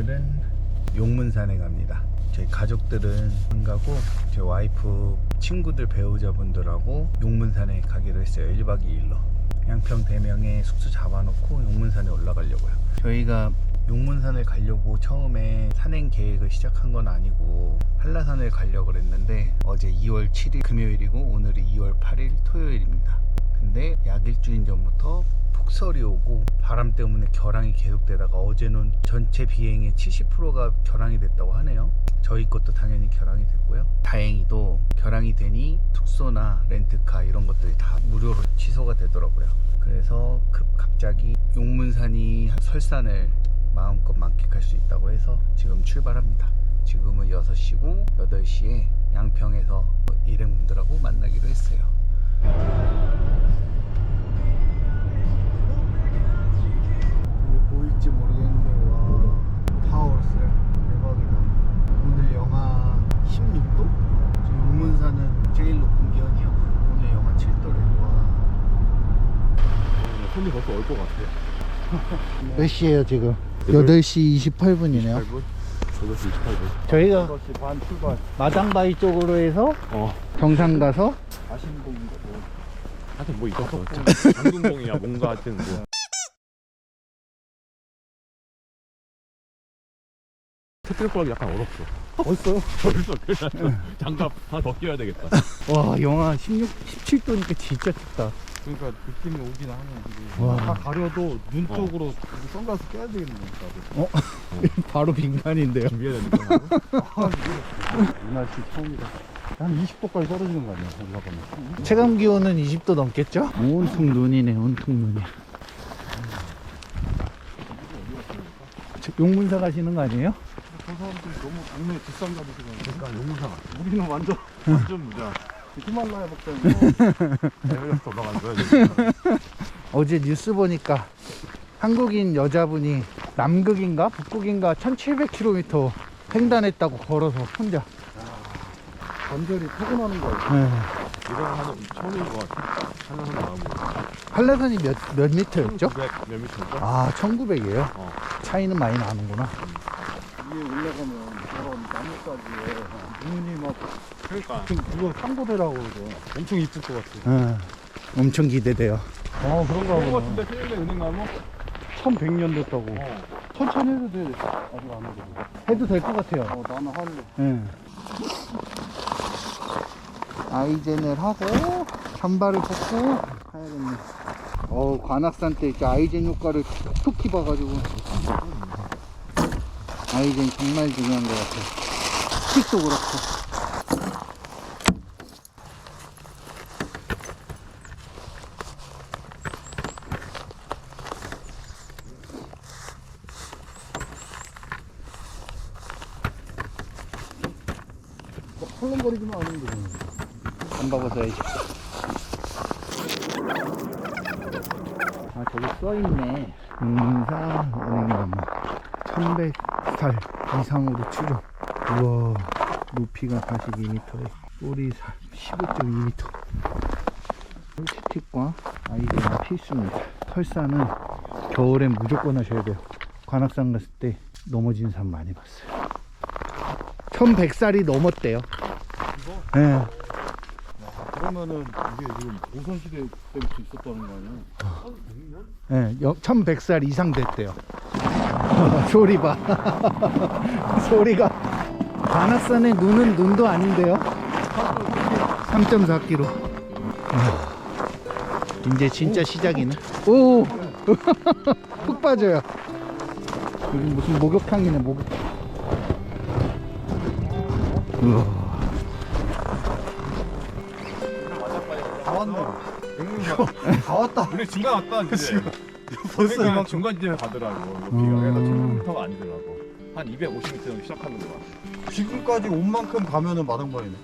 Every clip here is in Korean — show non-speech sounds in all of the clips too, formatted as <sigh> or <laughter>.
오늘은 용문산에 갑니다. 저희 가족들은 안 가고 제 와이프 친구들 배우자분들하고 용문산에 가기로 했어요. 1박 2일로. 양평 대명에 숙소 잡아놓고 용문산에 올라가려고요. 저희가 용문산을 가려고 처음에 산행 계획을 시작한 건 아니고 한라산을 가려고 그랬는데 어제 2월 7일 금요일이고 오늘이 2월 8일 토요일입니다. 근데 약 일주일 전부터 폭설이 오고 바람 때문에 결항이 계속되다가 어제는 전체 비행의 70%가 결항이 됐다고 하네요. 저희 것도 당연히 결항이 됐고요. 다행히도 결항이 되니 숙소나 렌트카 이런 것들이 다 무료로 취소가 되더라고요. 그래서 급 갑자기 용문산이 설산을 마음껏 만끽할 수 있다고 해서 지금 출발합니다. 지금은 6시고 8시에 양평에서 일행분들하고 만나기로 했어요. 보일지 모르겠는데 와 타월스요 대박이다 오늘 영하 16도? 지금 용문산은 제일 높은 기온이요 오늘 영하 7도래 와 손이 벌써 올것 같아. 몇 시에요 지금? 여덟- 8시 28분이네요 8분? 8시 28분. 저희가 6시 반 출발. 마당바위 쪽으로 해서 어. 경산 가서 뭐. 하여튼 뭐 있었어. 장군봉이야 뭔가 하여튼 뭐. 터뜨릴 약간 어렵어. 벌써? 벌써 그래. 장갑 하나 더 끼워야 되겠다. 와 영하 16, 17도니까 진짜 춥다 그러니까 느낌이 오긴 하네 이게 와. 다 가려도 눈 쪽으로 선글라스 껴야 되겠네 나도 <laughs> 바로 빈간인데요 준비해야 되는 거이 날씨 처음이다 한 20도까지 떨어지는 거 아니야 올라가면 체감 기온은 20도 넘겠죠? 온통 눈이네 온통 눈이야 저 용문사 가시는 거 아니에요? 저 사람들 너무 동네 뒷산 가도 그냥 그러니까 용무상 우리는 완전 완전 무자. 히말라야 복장 에베레스트 올라가는 거야. 지금. 어제 뉴스 보니까 한국인 여자분이 남극인가 북극인가 1700km 횡단했다고 걸어서 혼자 관절이 타고나는 거야 네. 이거 하나 처음인 것 같아. 하나는 나오고. 한라산이 몇, 몇 미터였죠? 900몇 미터인가? 아 1900이에요 어. 차이는 많이 나는구나 위에 올라가면 저런 나뭇가지에 눈이 막 그러니까. 그- 그거 상고대라고 그러죠. 엄청 이쁠 것 같아 네. 엄청 기대돼요. 어 그런가 그런 보다 같은데 세일에 은행나무? 1100년 됐다고. 어. 천천히 해도 돼. 아직 안 해도 해도 될 것 같아요. 어 나는 할래. 네. 아이젠을 하고 단발을 벗고 가야겠네. 어 관악산 때 이제 아이젠 효과를 톡톡히 봐가지고 아이젠 정말 중요한 것 같아. 스틱도 그렇고. 헐렁거리지만 않으면 되잖아 안 봐봐서야지. 아 저기 써 있네. 인사 은행나무 1100살 이상으로 추정. 우와 높이가 42m에 꼬리 15.2m. 홀스틱과 아이디어는 필수입니다. 설산은 겨울엔 무조건 하셔야 돼요. 관악산 갔을 때 넘어진 사람 많이 봤어요. 1100살이 넘었대요. 네. 그러면은 이게 지금 조선시대 때부터 있었다는 거 아니야? 예, 1100살 이상 됐대요. <laughs> 소리 봐. <laughs> 소리가. 관악산의 눈은 눈도 아닌데요. 3.4km. 이제 진짜 시작이네. 오! <laughs> 푹 빠져요. 여기 무슨 목욕탕이네, 목욕탕. 우와. 다 왔네 다 왔다 우리 중간 왔다 이제. 벌써 그러니까 이만큼 중간 지점에 가더라고. 높이가 음. 그래서 1000m가 아니더라고. 한 250m 정도 시작하는 거야. 지금까지 온 만큼 가면은 마당바위네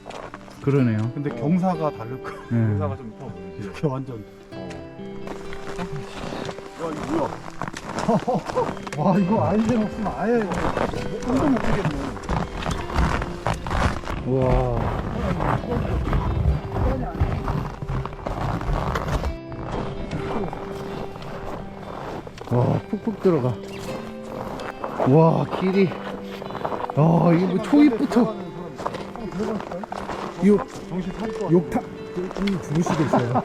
그러네요. 근데 어. 경사가 다를 거야 예. 회사가 좀더 보이지. 이렇게 완전 어. 야 이거 뭐야 와 이거 아이젠 없으면 아예 꿈도 못 꾸겠네 우와. 와, 푹푹 들어가. 와 길이. 아 이거 뭐 초입부터. 욕 정신 차릴 수도 있어요?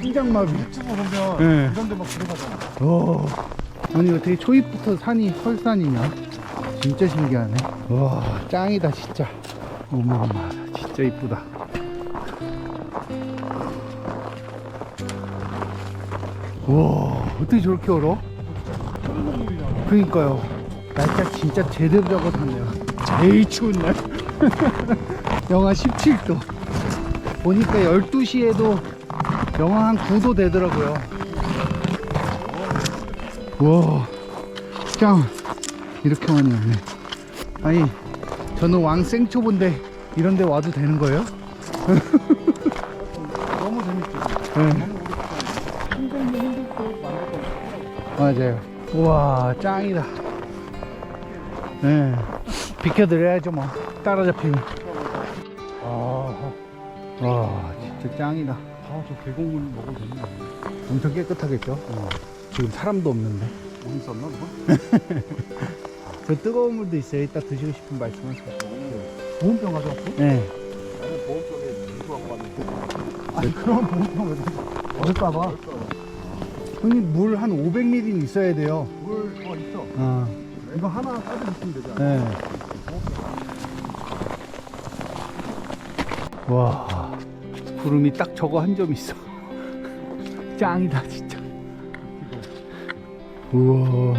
심장마비. 유튜브 보면 네. 이런 데막 들어가잖아. 와 아니 어떻게 초입부터 산이 설산이냐? 진짜 신기하네. 와 짱이다 진짜. 어마어마하다. 진짜 이쁘다 와 어떻게 저렇게 얼어? 그니까요 날짜 진짜 제대로 적어놨네요 제일 추운 날 <laughs> 영하 17도 보니까 12시에도 영하 한 9도 되더라고요 와, 짱 이렇게 많이 왔네. 아니, 저는 왕생초보인데 이런 데 와도 되는 거예요? <laughs> 맞아요. 우와, 짱이다. 네. 비켜드려야죠, 뭐. 따라잡히면. 아, 와, 진짜 짱이다. 아저 계곡물 먹어도 되는 거 아니야? 엄청 깨끗하겠죠? 지금 사람도 없는데. 어디 썼나 그거? <laughs> 저 뜨거운 물도 있어요. 이따 드시고 싶은 말씀하세요. 보온병 가져왔어? 네. 나는 보험점에 누구 갖고 왔는데. 아니 그런 보온병 왜? 어딜까봐. 형님, 물 한 500ml 있어야 돼요. 물 더 있어. 아, 이거 하나 빠져 있으면 되잖아. 네. 와, 구름이 딱 저거 한 점 있어. <laughs> 짱이다, 진짜. 우와.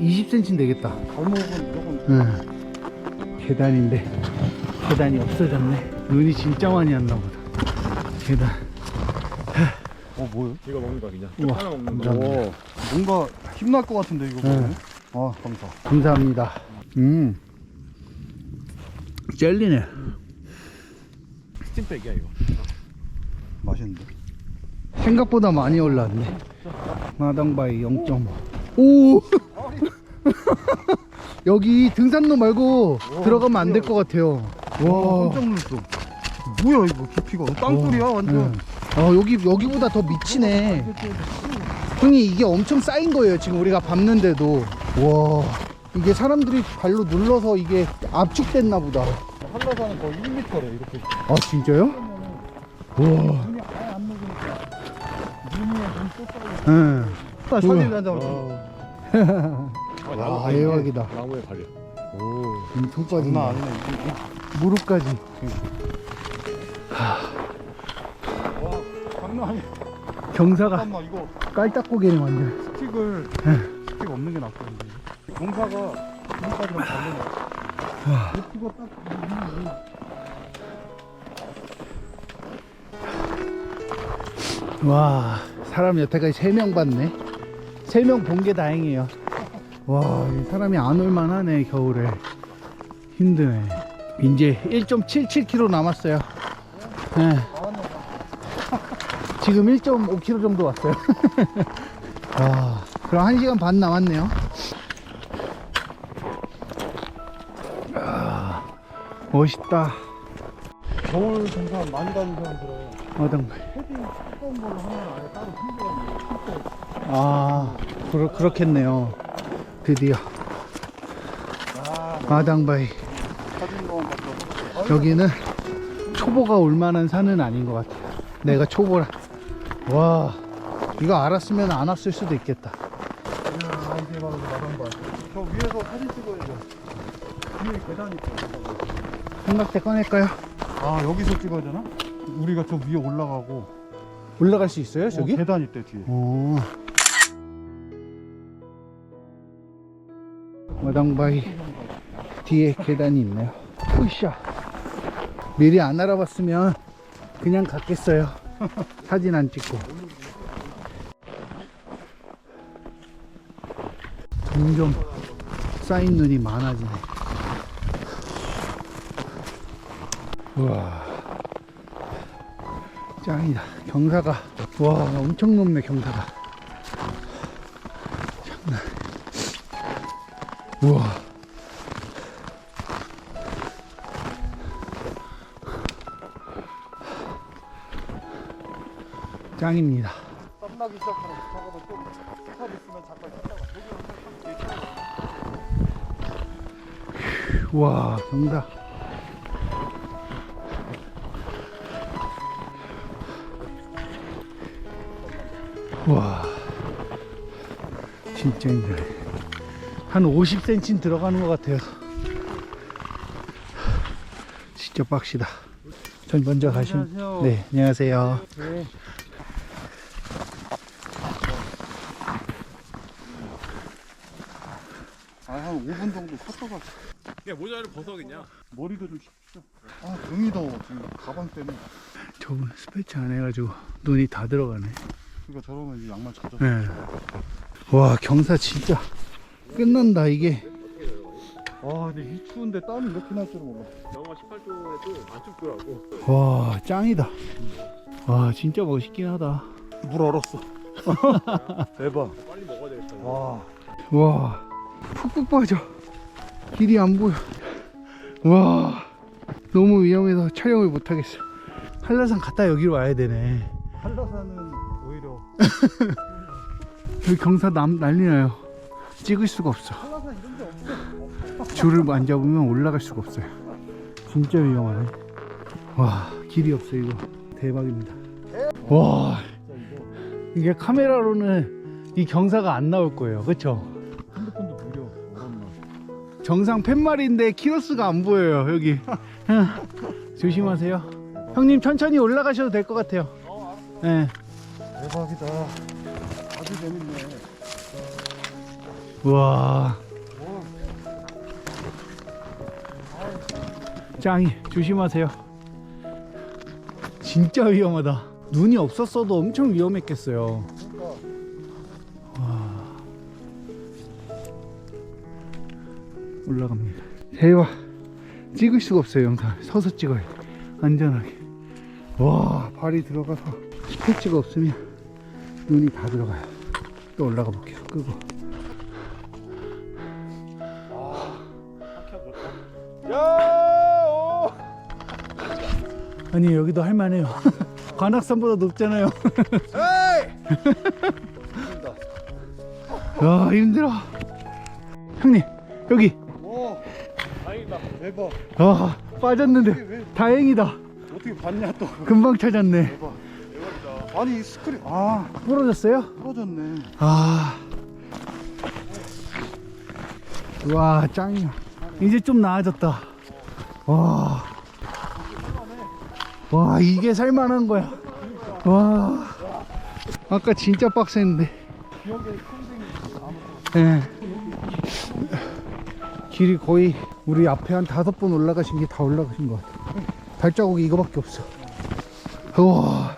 20cm 되겠다. 발목은 조금 응. 계단인데, 계단이 없어졌네. 눈이 진짜 많이 왔나 보다. 계단. 어 뭐요? 이거 먹는 거 그냥. 우와, 하나 먹는 거. 오, 뭔가 힘날 것 같은데 이거 네. 보면. 아 감사. 감사합니다. 음. 젤리네. 스팀백이야 이거. 맛있는데. 생각보다 많이 올랐네. 마당바위 0.5. 오! <laughs> 여기 등산로 말고 들어가면 안 될 것 같아요. 와 와. 깜짝 놀랐어. 뭐야 이거 깊이가 땅굴이야 완전. 네. 어, 여기, 여기보다 더 미치네. 형이 이게 엄청 쌓인 거예요. 지금 우리가 밟는데도. 와. 이게 사람들이 발로 눌러서 이게 압축됐나 보다. 한라산은 거의 1m래 이렇게. 아, 진짜요? 와. 눈이 아예 안 녹으니까. 눈이 눈 쏟아져. 응. 사진 우와. 한 장. 아, 와, 아니, 대박이다. 나무에 갈려. 오. 엄청 빠진다. 무릎까지. 와 장난 아니야. 경사가 잠깐만 이거 깔딱고개네 완전. 스틱을 스틱 없는 게 낫거든요. 경사가 지금까지랑 다르네. 이거 딱 음, 와 사람 여태까지 3명 봤네 3명 본 게 다행이에요 와이 사람이 안 올만 하네 겨울에 힘드네 이제 1.77km 남았어요 네. 지금 1.5km 정도 왔어요 와 <laughs> 그럼 1시간 반 남았네요 아, 멋있다 겨울 많이 가는 사람들은 어떤가 헤딩 두꺼운 걸로 하면 아예 따로 힘들어요. 아, 그렇, 그렇겠네요. 드디어. 아, 마당바위. 여기는 초보가 올 만한 산은 아닌 것 같아요. 내가 초보라. 와, 이거 알았으면 안 왔을 수도 있겠다. 이야, 이게 바로 그 마당발. 저 위에서 사진 찍어야 돼. 위에 계단이. 삼각대 꺼낼까요? 아, 여기서 찍어야 되나? 우리가 저 위에 올라가고. 올라갈 수 있어요, 저기? 어, 계단 있대, 뒤에. 오. 마당바위 뒤에 계단이 있네요. 푸샤. 미리 안 알아봤으면 그냥 갔겠어요. <laughs> 사진 안 찍고. 점점 쌓인 눈이 많아지네. 우와. 짱이다. 경사가. 와, 엄청 높네, 경사가. 짱입니다. 와 정답. 와 진짜 힘들어 한 50cm 들어가는 것 같아요. 진짜 빡시다. 전 먼저 가시면 네 안녕하세요. 네. 야 모자를 벗어겠냐? 머리도 좀 식히죠. 아 등이 더워 지금 가방 때문에. 저분 스페치 안 해가지고 눈이 다 들어가네 그러니까 저러면 이제 양말 젖어. 네. 와 경사 진짜 끝난다 이게 와 근데 이 추운데 땀이 이렇게 날 줄은 몰라. 영하 18도에도 안 춥더라고. 와 짱이다 와 진짜 멋있긴 하다 물 얼었어. <laughs> 대박. 빨리 먹어야 되겠다. 와. 와 푹푹 빠져 길이 안 보여. 와 너무 위험해서 촬영을 못하겠어. 한라산 갔다 여기로 와야 되네. 한라산은 오히려 여기 경사 남, 난리 나요. 찍을 수가 없어. 한라산 이런 데 없어. 줄을 안 잡으면 올라갈 수가 없어요. 진짜 위험하네. 와 길이 없어 이거. 대박입니다. 와 이게 카메라로는 이 경사가 안 나올 거예요. 그쵸? 정상 팻말인데 키로수가 안 보여요 여기 <laughs> 조심하세요 형님 천천히 올라가셔도 될 것 같아요 네. 대박이다. 아주 재밌네. 와 와. 짱이 조심하세요 진짜 위험하다 눈이 없었어도 엄청 위험했겠어요 올라갑니다. 대박 찍을 수가 없어요 영상. 서서 찍어야 돼 안전하게. 와 발이 들어가서 스페치가 없으면 눈이 다 들어가요. 또 올라가 볼게요. 끄고! 아니 여기도 할만해요. <laughs> 관악산보다 높잖아요! 와 <laughs> 힘들어. 형님 여기. 대박. 아 빠졌는데 다행이다 어떻게 봤냐 또. 금방 찾았네 대박. 아니 이 스크린 아 부러졌어요? 부러졌네. 아. 와, 짱이야. 이제 좀 나아졌다. 와. 와, 이게 살만한 거야. 와. 아까 진짜 빡셌는데. 예. 길이 거의 우리 앞에 한 다섯 번 올라가신 게 다 올라가신 것 같아. 발자국이 이거밖에 없어. 우와.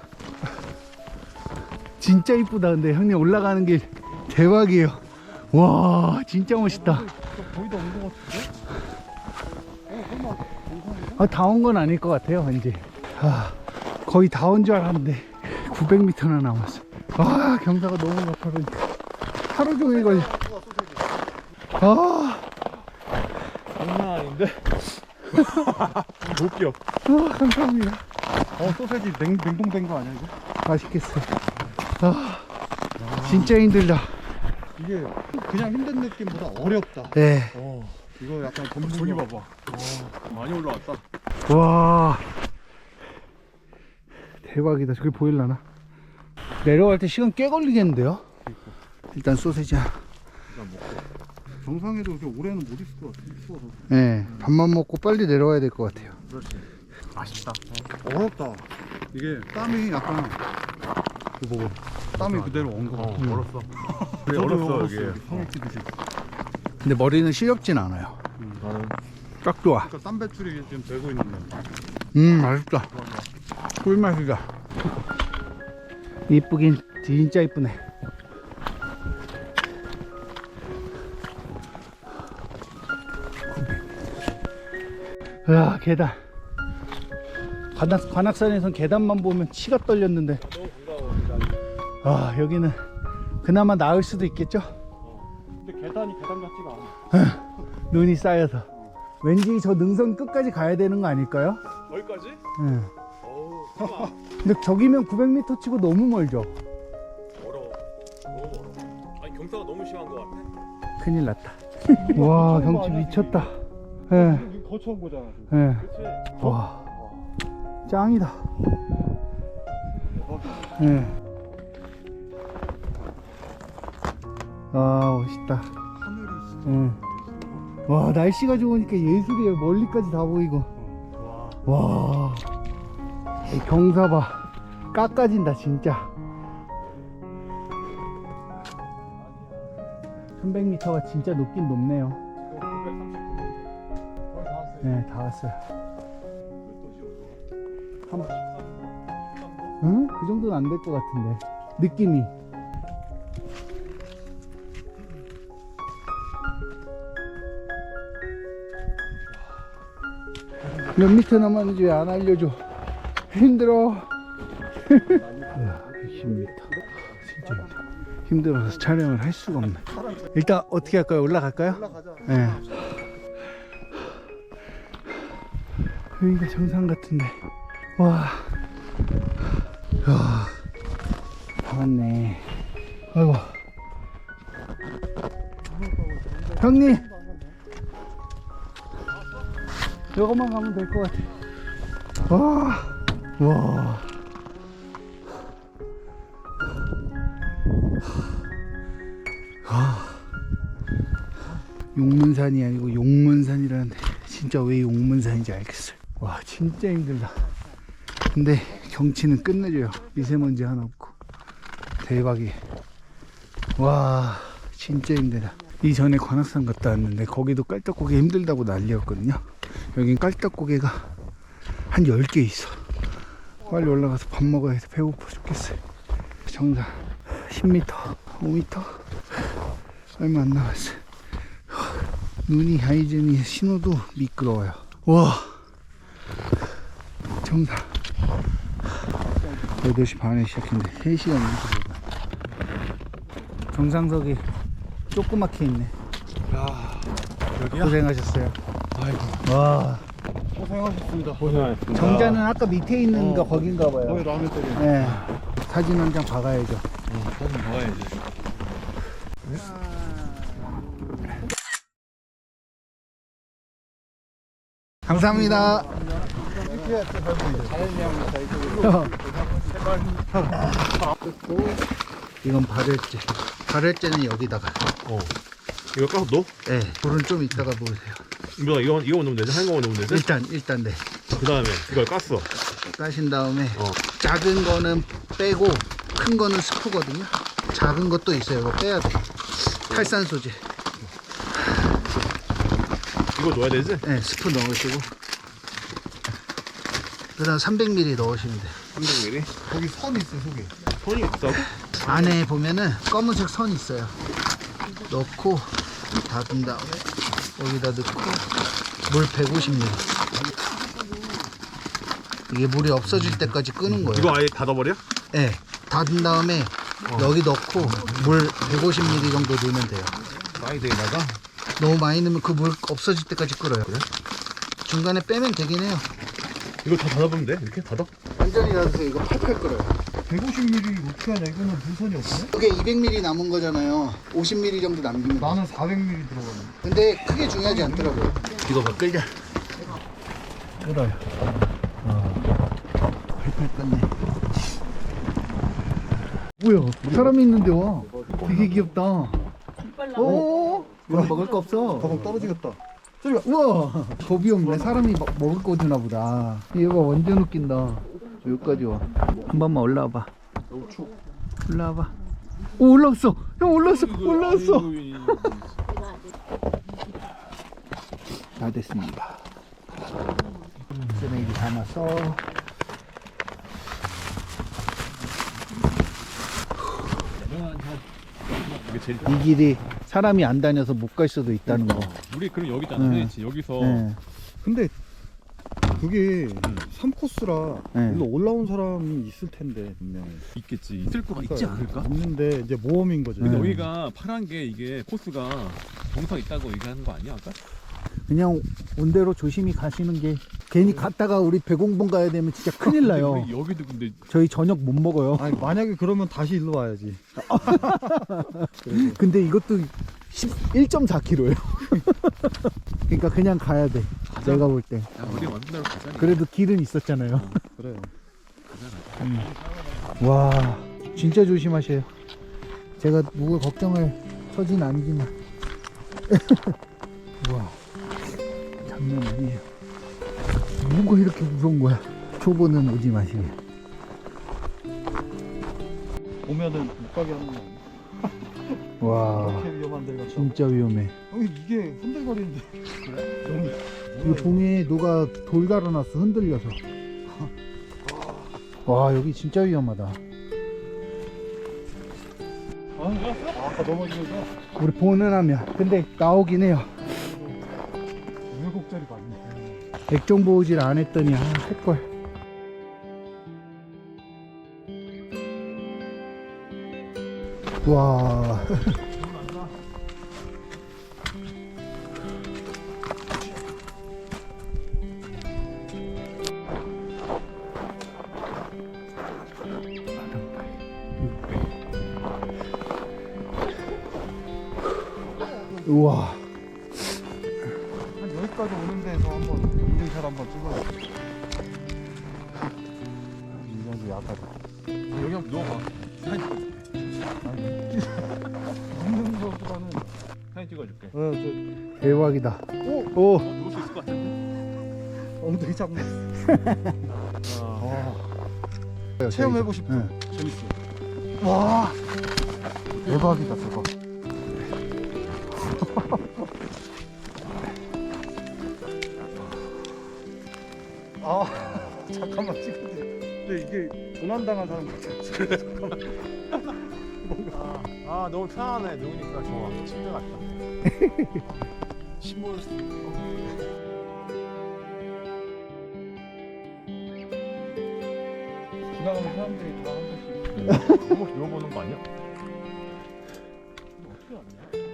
진짜 이쁘다. 근데 형님 올라가는 게 대박이에요. 와, 진짜 멋있다. 거의 다 온것 같은데? 아, 다 온 건 아닐 것 같아요, 이제. 아, 거의 다 온 줄 알았는데 900m나 남았어. 아, 경사가 너무 높아 그러니까 하루 종일 걸려. 아, 아닌데? 못 끼어. 아, 감사합니다. 어 소세지 냉, 냉동된 거 아니야 이거? 맛있겠어요. 아, 진짜 힘들다. 이게 그냥 힘든 느낌보다 어렵다. 네. 어 이거 약간 검 저기 봐봐. 많이 올라왔다. 와. 대박이다. 저기 보일라나? 내려갈 때 시간 꽤 걸리겠는데요? 일단 소세지 하나. 정상에도 이렇게 올해는 못 있을 것 같아. 추워서. 네. 밥만 먹고 빨리 내려와야 될 것 같아요. 맛있다. 어렵다. 이게 땀이 약간 이거 보고 땀이 그대로 온 거. 어, 같아. 얼었어. <laughs> 그래, 얼었어, 여기. 성을 찌듯이. 근데 머리는 시렵진 않아요. 나는 딱 좋아. 그러니까 땀 배출이 지금 되고 있는 거. 음, 맛있다. 꿀맛이다. 이쁘긴 진짜 이쁘네. 야 계단. 관악, 관악산에선 계단만 보면 치가 떨렸는데. 아 여기는 그나마 나을 수도 있겠죠? 근데 계단이 계단 같지가 않아. 눈이 쌓여서. 왠지 저 능선 끝까지 가야 되는 거 아닐까요? 거기까지? 응. 어우, 설마. <laughs> 근데 저기면 900m 치고 너무 멀죠? 멀어. 너무 멀어. 아니, 경사가 너무 심한 것 같아. 큰일 났다. <laughs> 와 경치 미쳤다. 예, 이거 거쳐온 거잖아. 예. 그렇지. 와, 짱이다. 예. 아, 멋있다. 하늘이 진짜. 예. 와, 날씨가 좋으니까 예술이에요. 멀리까지 다 보이고. 와. 와, 이 경사 봐. 깎아진다, 진짜. 300m가 진짜 높긴 높네요. 네, 다 왔어요. 한... 응? 그 정도는 안 될 것 같은데. 느낌이. 몇 미터 남았는지 왜 안 알려줘? 힘들어. 110m. 진짜 힘들어. 힘들어서 촬영을 할 수가 없네. 일단 어떻게 할까요? 올라갈까요? 올라가자. 네. 여기가 정상 같은데. 와. 야. 다 왔네. 아이고. 형님. 요것만 가면 될 것 같아. 와. 와. 용문산이 아니고 용문산이라는데 진짜 왜 용문산인지 알겠어요. 와 진짜 힘들다. 근데 경치는 끝내줘요. 미세먼지 하나 없고 대박이. 와 진짜 힘들다. 이전에 관악산 갔다 왔는데 거기도 깔딱고개 힘들다고 난리였거든요. 여긴 깔딱고개가 한 10개 있어. 빨리 올라가서 밥 먹어야 돼. 배고파 죽겠어요. 정상 10m, 5m 얼마 안 남았어요. 눈이 하이젠이 신호도 미끄러워요. 와 정상 8시 반에 시작했는데 3시간 넘게 정상석이 조그맣게 있네. 야. 여기야? 고생하셨어요. 아이고. 와 고생하셨습니다. 고생하셨습니다. 정자는 아까 밑에 있는 거 어. 거긴가 거기 봐요. 라면 때리. 네. 사진 한 장 박아야죠. 사진 먹어야지. 감사합니다. 이건 발열제. 발열제는 여기다가. 어. 이거 까서 넣어? 네. 불은 좀 이따가 보세요. 이거 이거 이거 넣으면 되지? 하얀 거 넣으면 되지? 일단 일단 네. 그 다음에 이걸 깠어. 까신 다음에 어. 작은 거는 빼고 큰 거는 스프거든요. 작은 것도 있어요. 이거 빼야 돼. 탈산 소재. 이거 넣어야 되지? 네, 스프 넣으시고. 그다음 300ml 넣으시면 돼요. 300ml? 거기 선 있어 속에. 손이 있다고? 안에 보면은 검은색 선 있어요. 넣고 닫은 다음에 여기다 넣고 물 150ml. 이게 물이 없어질 때까지 끄는 거예요. 이거 아예 닫아버려? 네, 닫은 다음에 여기 넣고 물 150ml 정도 넣으면 돼요. 사이드에다가 너무 많이 넣으면 그 물 없어질 때까지 끓어요. 중간에 빼면 되긴 해요. 이거 다 닫아보면 돼? 이렇게 닫아? 완전히 닫으세요. 이거 팔팔 끓어요. 150ml 어떻게 하냐? 이거는 물선이 없네. 이게 200ml 남은 거잖아요. 50ml 정도 남기면 돼요. 나는 400ml 들어가네. 근데 크게 중요하지 않더라고요. 이거 봐, 끌자. 끌어요. 팔팔 끓네. 뭐야? 사람이 있는데 와. 되게 귀엽다. 오, 이거 먹을 거 없어. 가방 떨어지겠다. 우와. 겁이 없네. 사람이 막 먹을 거 주나 보다. 얘가 완전 웃긴다. 여기까지 와. 한 번만 올라와봐. 올라와봐. 오, 올라왔어. 형 올라왔어. 올라왔어. <laughs> 다 됐습니다. 쓰레기 담아서 이 길이 사람이 안 다녀서 못 갈 수도 있다는 거. 우리 그럼 여기 있잖아. 네. 그렇지. 여기서 네. 근데 그게 3코스라 네. 일로 올라온 사람이 있을 텐데. 있겠지. 있을 거가 있지 그러니까 않을까? 없는데 이제 모험인 거죠. 근데 네. 여기가 파란 게 이게 코스가 정상 있다고 얘기하는 거 아니야 아까? 그냥 온 대로 조심히 가시는 게 괜히 갔다가 우리 배공봉 가야 되면 진짜 큰일 나요. 근데 여기도 근데 저희 저녁 못 먹어요. 아니 만약에 그러면 다시 일로 와야지. <laughs> 근데 이것도 1.4kg예요. <laughs> 그러니까 그냥 가야 돼. 내가 볼 때. 야 우리 완전 대로 가자 그래도 길은 있었잖아요. 그래. 음. 와, 진짜 조심하세요. 제가 누굴 걱정을 처진 아니지만. <laughs> 와, 장난 아니에요. 뭐가 이렇게 무서운 거야? 초보는 오지 마시게. 보면은 못 가게 하는 거 아니야? 와, 이렇게 위험한 참. 진짜 위험해. 어, 이게 흔들거리는데. 그래? 이 종에 누가 돌 달아놨어 흔들려서. 와, 여기 진짜 위험하다. 아, 아, 아까 넘어지면서 우리 보는 하면. 근데 나오긴 해요. 우여곡절이 많네. 액정보호질 안 했더니 아, 할걸 와. <laughs> 우와 한 여기까지 오는 데서 한번 인증샷 한번 찍어야 돼. 인증샷이 약하다. 여기 한번 누워봐 아니, 찍는 거보다는. 사진 찍어줄게 어, 저 대박이다 오, 어, 누울 수 있을 것 같은데 엉덩이 잡고. 아, 아, 체험해보고 싶어. 응. 재밌어. 와, 대박이다, 대박. <laughs> 아, <laughs> 잠깐만 찍어도 돼. 근데 이게 도난당한 사람 같아. <laughs> 잠깐만. 뭔가. 아 너무 편하네 누우니까 좋아 침대 같다 <laughs> 침몰 수 지나가는 사람들이 다 한 번씩. 너무 누워보는 거 아니야?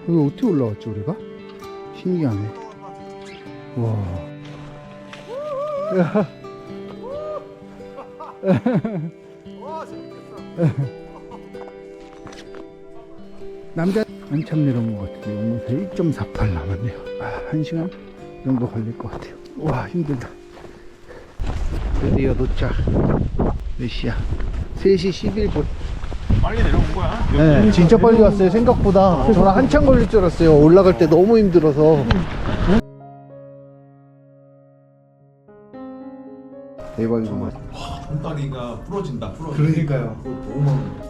여기 어떻게 올라왔지 우리가? 신기하네 와 야. <laughs> 남자 한참 내려온 것 같은데 오늘서 1.48 남았네요 아, 1시간 정도 걸릴 것 같아요 와 힘들다 드디어 도착 몇 시야 3시 11분 빨리 내려온 거야? 네, 진짜 빨리 왔어요. 생각보다. 저는 한참 걸릴 줄 알았어요. 올라갈 때 너무 힘들어서. 대박이구만. 손다리가 부러진다 부러져 그러니까요.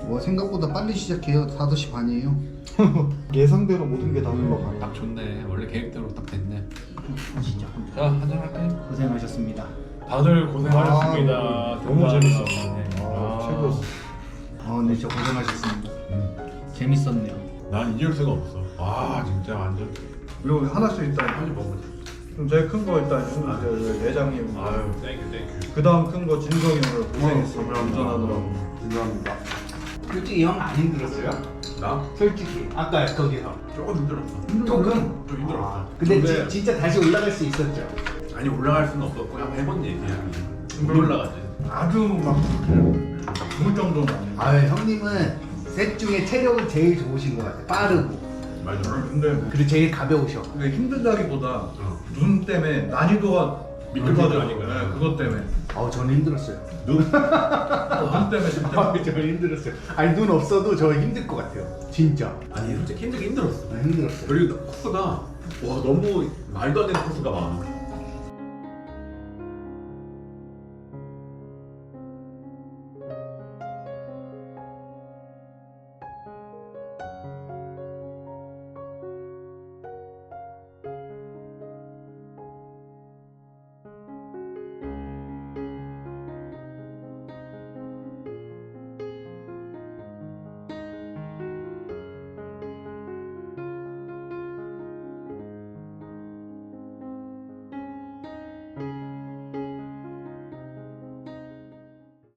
와, 생각보다 빨리 시작해요. 5시 반이에요. <laughs> 예상대로 모든 게 다 흘러가. 딱 좋네 원래 계획대로 딱 됐네 자 한잔 할까요? 고생하셨습니다. 다들 고생하셨습니다 아, 너무 재밌어. 아, 최고였어. 아, 네, 진짜 고생하셨습니다. 재밌었네요. 난 잊을 수가 없어 아 진짜 완전 이거 하나씩 일단. 빨리 먹어보자 그럼 제일 큰 거 일단 저 내장님. 아유 땡큐 땡큐 그 다음 큰 거 진성이 오늘 고생했어. 운전하느라고. 감사합니다 솔직히 형 안 힘들었어요? 나? 솔직히. 아까 거기서. 조금 힘들었어 조금? 좀 힘들었어 근데 지- 진짜 다시 올라갈 수 있었죠? 아니 올라갈 수는 없었고 한번 해본 얘기야 못 올라가지 아주 막 죽을 정도는 아니야. 아, 형님은 셋 중에 체력은 제일 좋으신 것 같아요. 빠르고. 맞아 근데 그리고 제일 가벼우셔. 그게 힘들다기보다 어. 눈 때문에 난이도가 미끌미끌하니까. 네, 그것 때문에 아, 저는 힘들었어요. 어, <laughs> 눈 때문에 진짜 아, 저는 힘들었어요. 아니 눈 없어도 저 힘들 것 같아요. 진짜. 아니 솔직히 힘들긴 힘들었어 아, 힘들었어요. 그리고 코스가 와 너무 말도 안 되는 코스가 많아